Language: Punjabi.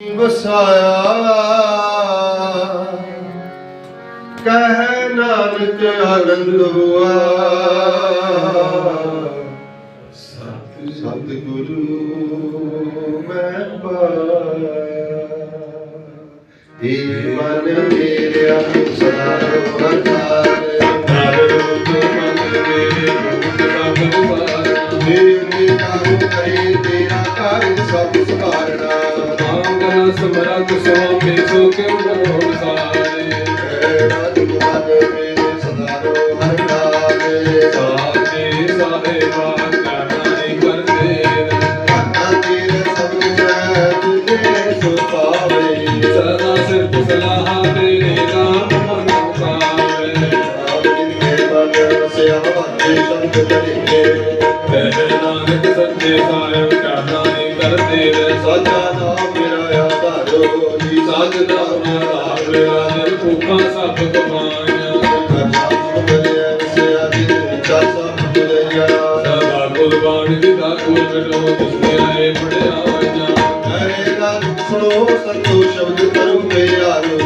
ਵਸਾਇਆ ਕਹਿ ਨਾਨਕ ਆਨੰਦ ਹੁਆ ਸਤਿ ਸਤਿਗੁਰੂ ਮੈਂ ਪਾਇਆ। ਇਹ ਮਨ ਮੇਰਿਆ ਸਦਾ ਵਰਤਾਰੇ ਹਰ ਰੂਪ ਮਨ ਮੇਰੇ ਰੂਪ ਸਭ ਵਾਰ ਮੇਰੇ ਕਾਹੂ ਮੰਗਲ ਸਮਰਤ ਸੋਮੇ ਸੋ ਕਿਉ ਬੋਲ ਸਾਰੇ ਸਾਥੇ ਸਾਰੇ ਬਾਤ ਕਰਨਾਈ ਕਰਦੇ ਸਦਾ ਸਿਰ ਸਲਾਹ ਤੇਰੇ ਨਾਮ ਮਨ ਪਾਵੇ ਕਹਿ ਨਾਨਕ ਸੱਚੇ ਸਾਹਿਬ ਕਰਨਾਈ ਕਰਦੇ ਸਾਜਾ ਸਾਜਨਾ ਆਧਾਰ। ਰਾਜਨ ਭੁਖਾਂ ਸਭ ਕਮਾਈਆਂ। ਸਭਾ ਵਿਦਾ ਕੁਲ ਬਿਨੋ ਤਿਸਨੇ ਆਏ ਪੜਿਆ ਹਰੇ ਦਾ ਸੁਣੋ ਸੰਤੋਖ ਸ਼ਬਦ ਕਰੋ ਪਿਆਰੋ